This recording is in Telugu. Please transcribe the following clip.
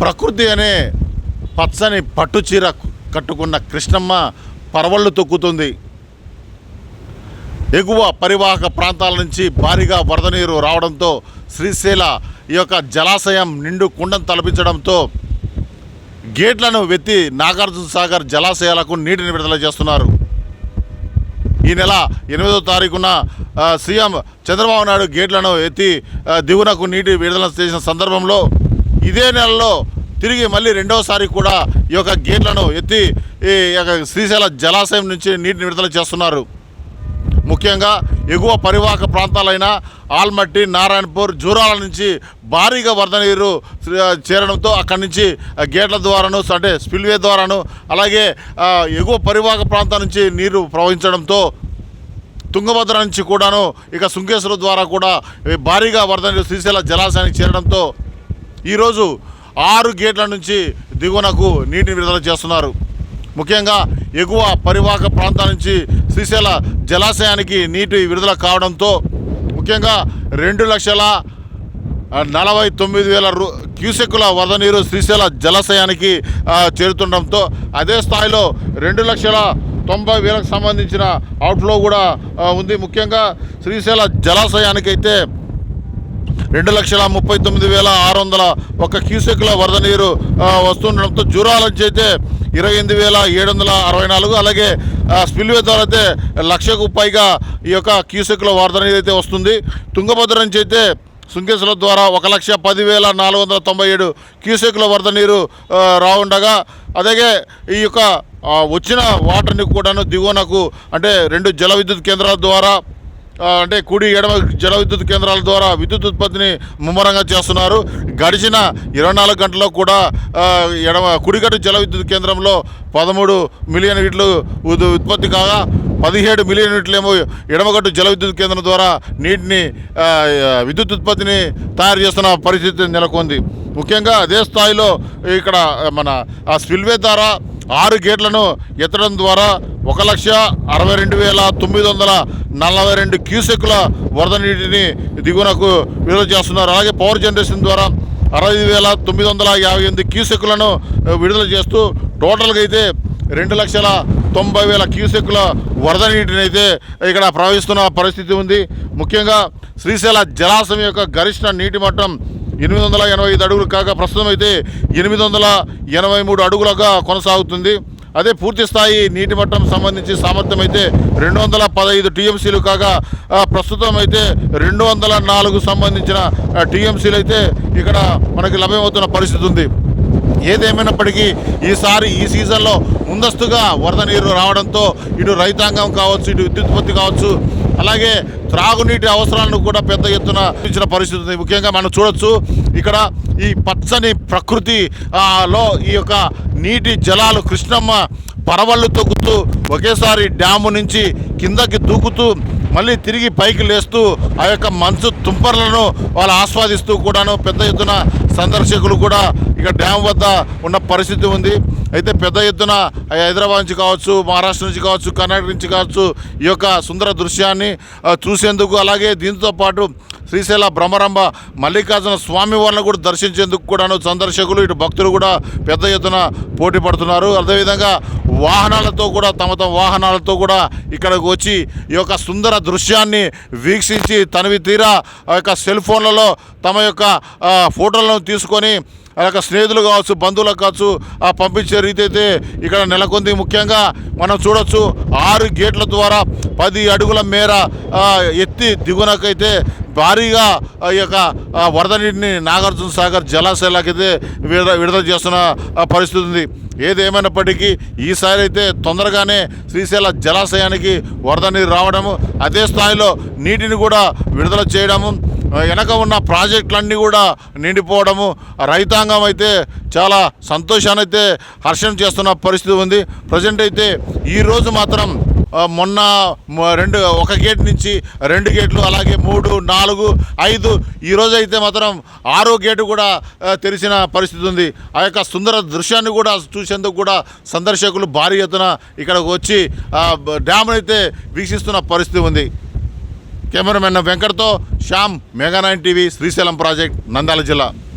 ప్రకృతి అనే పచ్చని పట్టుచీర కట్టుకున్న కృష్ణమ్మ పరవళ్ళు తొక్కుతుంది. ఎగువ పరివాహక ప్రాంతాల నుంచి భారీగా వరద నీరు రావడంతో శ్రీశైల ఈ యొక్క జలాశయం నిండు కుండం తలపించడంతో గేట్లను వెత్తి నాగార్జున సాగర్ జలాశయాలకు నీటిని విడుదల చేస్తున్నారు. ఈ నెల ఎనిమిదో తారీఖున సీఎం చంద్రబాబు నాయుడు గేట్లను ఎత్తి దిగునకు నీటి విడుదల చేసిన సందర్భంలో ఇదే నెలలో తిరిగి మళ్ళీ రెండవసారి కూడా ఈ యొక్క గేట్లను ఎత్తి ఈ యొక్క శ్రీశైల జలాశయం నుంచి నీటిని విడుదల చేస్తున్నారు. ముఖ్యంగా ఎగువ పరివాహక ప్రాంతాలైన ఆల్మట్టి నారాయణపూర్ జూరాల నుంచి భారీగా వరద నీరు చేరడంతో అక్కడి నుంచి గేట్ల ద్వారాను అంటే స్పిల్వే ద్వారాను అలాగే ఎగువ పరివాహక ప్రాంతాల నుంచి నీరు ప్రవహించడంతో తుంగభద్ర నుంచి కూడాను ఇక శృంగేశ్వరం ద్వారా కూడా భారీగా వరద నీరు శ్రీశైల జలాశయానికి చేరడంతో ఈరోజు ఆరు గేట్ల నుంచి దిగువనకు నీటిని విడుదల చేస్తున్నారు. ముఖ్యంగా ఎగువ పరివాహక ప్రాంతాల నుంచి శ్రీశైల జలాశయానికి నీటి విడుదల కావడంతో ముఖ్యంగా రెండు లక్షల నలభై తొమ్మిది వేల రు క్యూసెక్కుల వరద నీరు శ్రీశైల జలాశయానికి ఆ, చేరుతుండడంతో అదే స్థాయిలో రెండు లక్షల తొంభై వేలకు సంబంధించిన అవుట్ఫ్లో కూడా ఉంది. ముఖ్యంగా శ్రీశైల జలాశయానికి అయితే రెండు లక్షల ముప్పై తొమ్మిది వేల ఆరు వందల ఒక క్యూసెక్ల వరద నీరు వస్తుండడంతో జూరాల నుంచి అయితే ఇరవై ఎనిమిది వేల ఏడు వందల అరవై నాలుగు అలాగే స్పిల్వే ద్వారా అయితే లక్షకు పైగా ఈ యొక్క క్యూసెక్ల వరద నీరు అయితే వస్తుంది. తుంగభద్ర నుంచి అయితే సుంకేశ్వర ద్వారా ఒక లక్ష పదివేల నాలుగు వందల తొంభై ఏడు క్యూసెక్ల వరద నీరు రావుండగా అలాగే ఈ యొక్క వచ్చిన వాటర్ని కూడాను దిగువనకు అంటే రెండు జల విద్యుత్ కేంద్రాల ద్వారా అంటే కుడి ఎడమ జల విద్యుత్ కేంద్రాల ద్వారా విద్యుత్ ఉత్పత్తిని ముమ్మరంగా చేస్తున్నారు. గడిచిన ఇరవై నాలుగు గంటల్లో కూడా ఎడమ కుడిగట్టు జల విద్యుత్ కేంద్రంలో పదమూడు మిలియన్ యూనిట్లు ఉద్- ఉత్పత్తి కాగా పదిహేడు మిలియన్ యూనిట్లేమో ఎడమగట్టు జల విద్యుత్ కేంద్రం ద్వారా నీటిని విద్యుత్ ఉత్పత్తిని తయారు చేస్తున్న పరిస్థితి నెలకొంది. ముఖ్యంగా అదే స్థాయిలో ఇక్కడ మన ఆ స్పిల్వే ద్వారా ఆరు గేట్లను ఎత్తడం ద్వారా ఒక లక్ష అరవై రెండు వేల తొమ్మిది వందల నలభై రెండు క్యూసెక్కుల వరద నీటిని దిగువనకు విడుదల చేస్తున్నారు. అలాగే పవర్ జనరేషన్ ద్వారా అరవై వేల తొమ్మిది వందల యాభై ఎనిమిది క్యూసెక్కులను విడుదల చేస్తూ టోటల్గా అయితే రెండు లక్షల తొంభై వేల క్యూసెక్కుల వరద నీటిని అయితే ఇక్కడ ప్రవహిస్తున్న పరిస్థితి ఉంది. ముఖ్యంగా శ్రీశైల జలాశయం యొక్క గరిష్ట నీటి మట్టం ఎనిమిది వందల ఎనభై ఐదు అడుగులు కాగా ప్రస్తుతం అయితే ఎనిమిది వందల ఎనభై మూడు అడుగులుగా కొనసాగుతుంది. అదే పూర్తి స్థాయి నీటి మట్టం సంబంధించి సామర్థ్యం అయితే రెండు వందల పదహైదు టీఎంసీలు కాగా ప్రస్తుతం అయితే రెండు వందల నాలుగు సంబంధించిన టీఎంసీలు అయితే ఇక్కడ మనకి లభ్యమవుతున్న పరిస్థితి ఉంది. ఏదేమైనప్పటికీ ఈసారి ఈ సీజన్లో ముందస్తుగా వరద నీరు రావడంతో ఇటు రైతాంగం కావచ్చు ఇటు విద్యుత్ ఉత్పత్తి కావచ్చు అలాగే త్రాగునీటి అవసరాలను కూడా పెద్ద ఎత్తున ఇచ్చిన పరిస్థితి ఉంది. ముఖ్యంగా మనం చూడొచ్చు ఇక్కడ ఈ పచ్చని ప్రకృతి లో ఈ యొక్క నీటి జలాలు కృష్ణమ్మ పరవళ్ళు తొక్కుతూ ఒకేసారి డ్యాము నుంచి కిందకి దూకుతూ మళ్ళీ తిరిగి పైకి లేస్తూ ఆ యొక్క మంచు తుంపర్లను వాళ్ళు ఆస్వాదిస్తూ కూడాను పెద్ద ఎత్తున సందర్శకులు కూడా ఇక డ్యామ్ వద్ద ఉన్న పరిస్థితి ఉంది. అయితే పెద్ద ఎత్తున హైదరాబాద్ నుంచి కావచ్చు మహారాష్ట్ర నుంచి కావచ్చు కర్ణాటక నుంచి కావచ్చు ఈ యొక్క సుందర దృశ్యాన్ని చూసేందుకు అలాగే దీంతో పాటు శ్రీశైల భ్రమరంభ మల్లికార్జున స్వామి వారిని కూడా దర్శించేందుకు కూడాను సందర్శకులు ఇటు భక్తులు కూడా పెద్ద ఎత్తున పోటీ పడుతున్నారు. అదేవిధంగా వాహనాలతో కూడా తమ తమ వాహనాలతో కూడా ఇక్కడికి వచ్చి ఈ యొక్క సుందర దృశ్యాన్ని వీక్షించి తనవి తీరా ఆ యొక్క సెల్ ఫోన్లలో తమ యొక్క ఫోటోలను తీసుకొని ఆ యొక్క స్నేహితులు కావచ్చు బంధువులకు కావచ్చు ఆ పంపించే రీతి అయితే ఇక్కడ నెలకొంది. ముఖ్యంగా మనం చూడొచ్చు ఆరు గేట్ల ద్వారా పది అడుగుల మేర ఎత్తి దిగునకైతే భారీగా ఈ యొక్క వరద నీటిని నాగార్జున సాగర్ జలాశయాలకైతే విడుదల విడుదల చేస్తున్న పరిస్థితి ఉంది. ఏదేమైనప్పటికీ ఈసారి అయితే తొందరగానే శ్రీశైల జలాశయానికి వరద నీరు రావడము అదే స్థాయిలో నీటిని కూడా విడుదల చేయడము వెనక ఉన్న ప్రాజెక్టులన్నీ కూడా నిండిపోవడము. రైతాంగం అయితే చాలా సంతోషాన్ని అయితే హర్షం చేస్తున్న పరిస్థితి ఉంది. ప్రజెంట్ అయితే ఈరోజు మాత్రం మొన్న రెండు ఒక గేట్ నుంచి రెండు గేట్లు అలాగే మూడు నాలుగు ఐదు ఈరోజు అయితే మాత్రం ఆరో గేటు కూడా తెరిచిన పరిస్థితి ఉంది. ఆ యొక్క సుందర దృశ్యాన్ని కూడా చూసేందుకు కూడా సందర్శకులు భారీ ఎత్తున ఇక్కడికి వచ్చి ఆ అయితే వీక్షిస్తున్న పరిస్థితి ఉంది. Cameraman వెంకట్తో Shyam mega nine TV Srisailam project Nandyal జిల్లా.